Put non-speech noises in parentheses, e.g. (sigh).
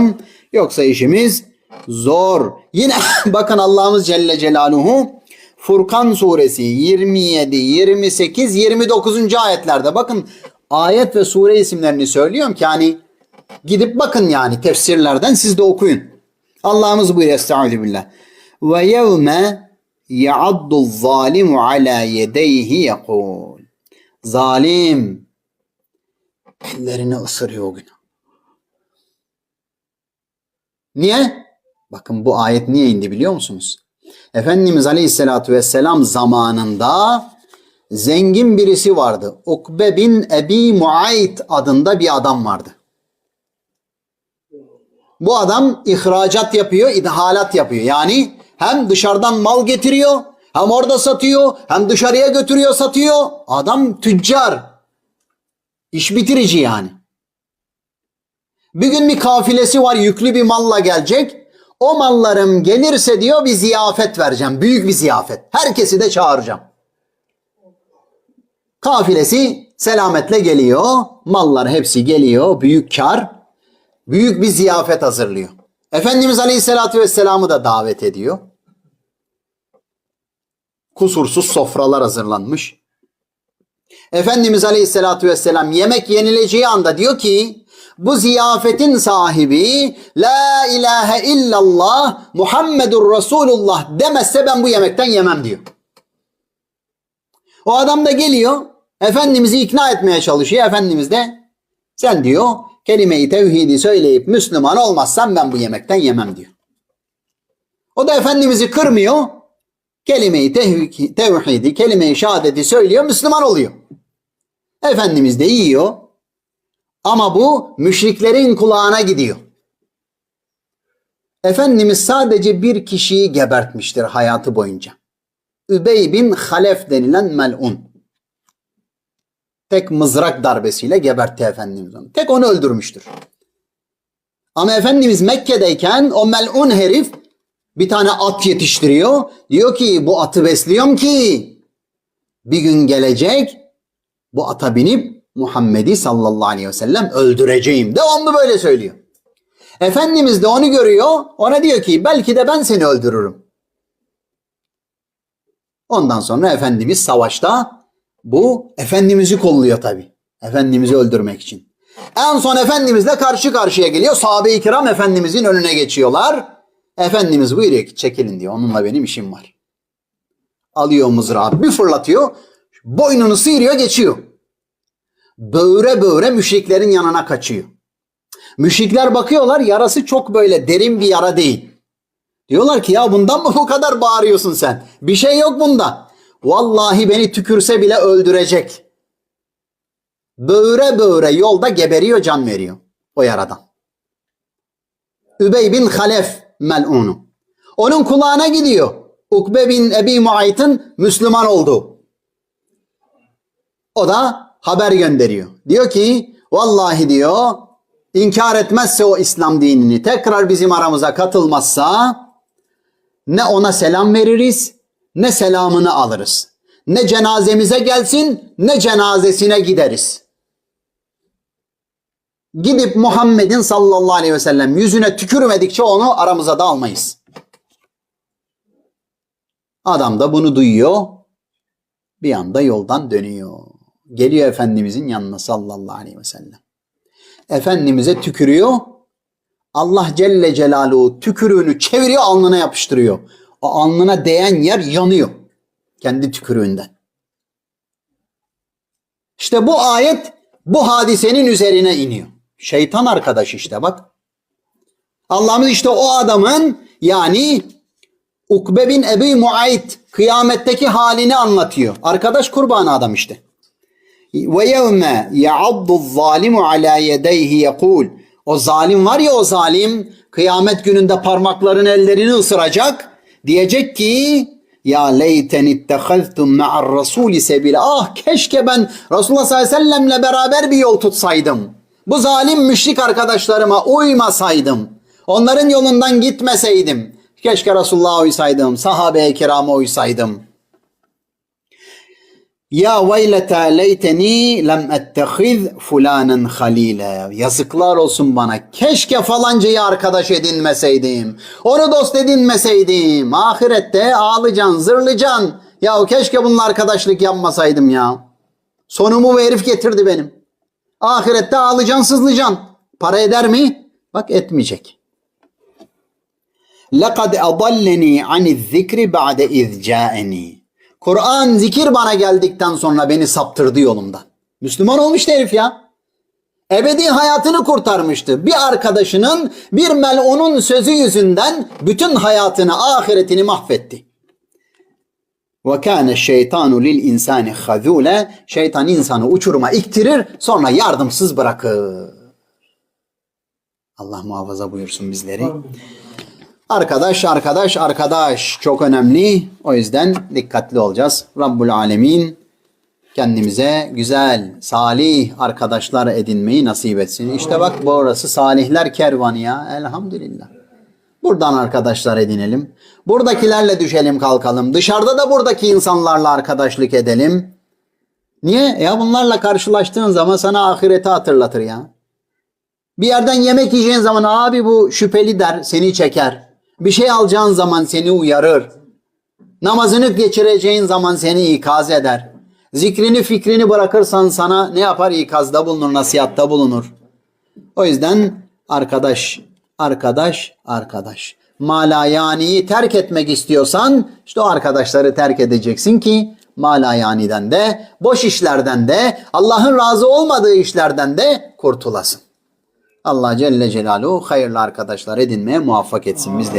yapalım. Yoksa işimiz zor. Yine (laughs) bakın Allah'ımız Celle Celaluhu Furkan suresi 27, 28, 29. ayetlerde bakın ayet ve sure isimlerini söylüyorum ki hani gidip bakın yani tefsirlerden siz de okuyun. Allah'ımız buyuruyor Estaizu billah. Ve yevme ya'addu zalimu ala yedeyhi yekul. Zalim ellerini ısırıyor o gün. Niye? Bakın bu ayet niye indi biliyor musunuz? Efendimiz Aleyhisselatü Vesselam zamanında zengin birisi vardı. Ukbe bin Ebi Muayt adında bir adam vardı. Bu adam ihracat yapıyor, idhalat yapıyor. Yani hem dışarıdan mal getiriyor, hem orada satıyor, hem dışarıya götürüyor, satıyor. Adam tüccar. İş bitirici yani. Bir gün bir kafilesi var yüklü bir malla gelecek. O mallarım gelirse diyor bir ziyafet vereceğim. Büyük bir ziyafet. Herkesi de çağıracağım. Kafilesi selametle geliyor. Mallar hepsi geliyor. Büyük kar. Büyük bir ziyafet hazırlıyor. Efendimiz Aleyhisselatü Vesselam'ı da davet ediyor. Kusursuz sofralar hazırlanmış. Efendimiz Aleyhisselatü Vesselam yemek yenileceği anda diyor ki bu ziyafetin sahibi La ilahe illallah Muhammedur Resulullah demezse ben bu yemekten yemem diyor. O adam da geliyor Efendimiz'i ikna etmeye çalışıyor. Efendimiz de sen diyor kelime-i tevhidi söyleyip Müslüman olmazsan ben bu yemekten yemem diyor. O da Efendimiz'i kırmıyor. Kelime-i tevhidi, kelime-i şehadeti söylüyor Müslüman oluyor. Efendimiz de yiyor. Ama bu müşriklerin kulağına gidiyor. Efendimiz sadece bir kişiyi gebertmiştir hayatı boyunca. Übey bin Halef denilen melun. Tek mızrak darbesiyle gebertti Efendimiz onu. Tek onu öldürmüştür. Ama Efendimiz Mekke'deyken o melun herif bir tane at yetiştiriyor. Diyor ki bu atı besliyorum ki bir gün gelecek bu ata binip Muhammed'i sallallahu aleyhi ve sellem öldüreceğim. Devamlı böyle söylüyor. Efendimiz de onu görüyor. Ona diyor ki belki de ben seni öldürürüm. Ondan sonra Efendimiz savaşta bu Efendimiz'i kolluyor tabi. Efendimiz'i öldürmek için. En son Efendimizle karşı karşıya geliyor. Sahabe-i kiram Efendimizin önüne geçiyorlar. Efendimiz buyuruyor ki çekilin diyor. Onunla benim işim var. Alıyor mızrağı bir fırlatıyor. Boynunu sıyırıyor geçiyor. Böğre böğre müşriklerin yanına kaçıyor. Müşrikler bakıyorlar yarası çok böyle derin bir yara değil. Diyorlar ki ya bundan mı bu kadar bağırıyorsun sen? Bir şey yok bunda. Vallahi beni tükürse bile öldürecek. Böğre böğre yolda geberiyor can veriyor o yaradan. Übey bin Halef mel'unu. Onun kulağına gidiyor. Ukbe bin Ebi Muayt'ın Müslüman olduğu. O da haber gönderiyor. Diyor ki vallahi diyor inkar etmezse o İslam dinini tekrar bizim aramıza katılmazsa ne ona selam veririz ne selamını alırız. Ne cenazemize gelsin ne cenazesine gideriz. Gidip Muhammed'in sallallahu aleyhi ve sellem yüzüne tükürmedikçe onu aramıza da almayız. Adam da bunu duyuyor. Bir anda yoldan dönüyor. Geliyor Efendimizin yanına sallallahu aleyhi ve sellem. Efendimiz'e tükürüyor. Allah Celle Celaluhu tükürüğünü çeviriyor alnına yapıştırıyor. O alnına değen yer yanıyor. Kendi tükürüğünden. İşte bu ayet bu hadisenin üzerine iniyor. Şeytan arkadaş işte bak. Allah'ımız işte o adamın yani Ukbe bin Ebi Muayt kıyametteki halini anlatıyor. Arkadaş kurbanı adam işte. Ve yevme ya'addu zalimu ala yedeyhi yekul. O zalim var ya o zalim kıyamet gününde parmakların ellerini ısıracak. Diyecek ki ya leyten ittehaltum ma'ar rasuli sebila. Ah keşke ben Resulullah sallallahu aleyhi ve sellemle beraber bir yol tutsaydım. Bu zalim müşrik arkadaşlarıma uymasaydım. Onların yolundan gitmeseydim. Keşke Resulullah'a uysaydım. Sahabe-i kirama uysaydım. Ya veylete leyteni lem ettehiz fulanen halile. Yazıklar olsun bana. Keşke falancayı arkadaş edinmeseydim. Onu dost edinmeseydim. Ahirette ağlayacaksın, zırlayacaksın. Ya keşke bununla arkadaşlık yapmasaydım ya. Sonumu bu herif getirdi benim. Ahirette ağlayacaksın, sızlayacaksın. Para eder mi? Bak etmeyecek. لَقَدْ أَضَلَّنِي عَنِ الذِّكْرِ بَعْدَ اِذْ جَاءَنِي Kur'an zikir bana geldikten sonra beni saptırdı yolumdan. Müslüman olmuştu herif ya. Ebedi hayatını kurtarmıştı. Bir arkadaşının bir melunun sözü yüzünden bütün hayatını, ahiretini mahvetti. Ve kâne şeytanu lil insani hazûle. Şeytan insanı uçuruma iktirir sonra yardımsız bırakır. Allah muhafaza buyursun bizleri. Amin. Arkadaş, arkadaş, arkadaş çok önemli. O yüzden dikkatli olacağız. Rabbul Alemin kendimize güzel, salih arkadaşlar edinmeyi nasip etsin. İşte bak bu orası salihler kervanı ya. Elhamdülillah. Buradan arkadaşlar edinelim. Buradakilerle düşelim kalkalım. Dışarıda da buradaki insanlarla arkadaşlık edelim. Niye? Ya bunlarla karşılaştığın zaman sana ahireti hatırlatır ya. Bir yerden yemek yiyeceğin zaman abi bu şüpheli der, seni çeker. Bir şey alacağın zaman seni uyarır. Namazını geçireceğin zaman seni ikaz eder. Zikrini fikrini bırakırsan sana ne yapar? İkazda bulunur, nasihatta bulunur. O yüzden arkadaş, arkadaş, arkadaş. Malayani'yi terk etmek istiyorsan işte o arkadaşları terk edeceksin ki malayaniden de, boş işlerden de, Allah'ın razı olmadığı işlerden de kurtulasın. Allah Celle Celaluhu hayırlı arkadaşlar edinmeye muvaffak etsin bizleri.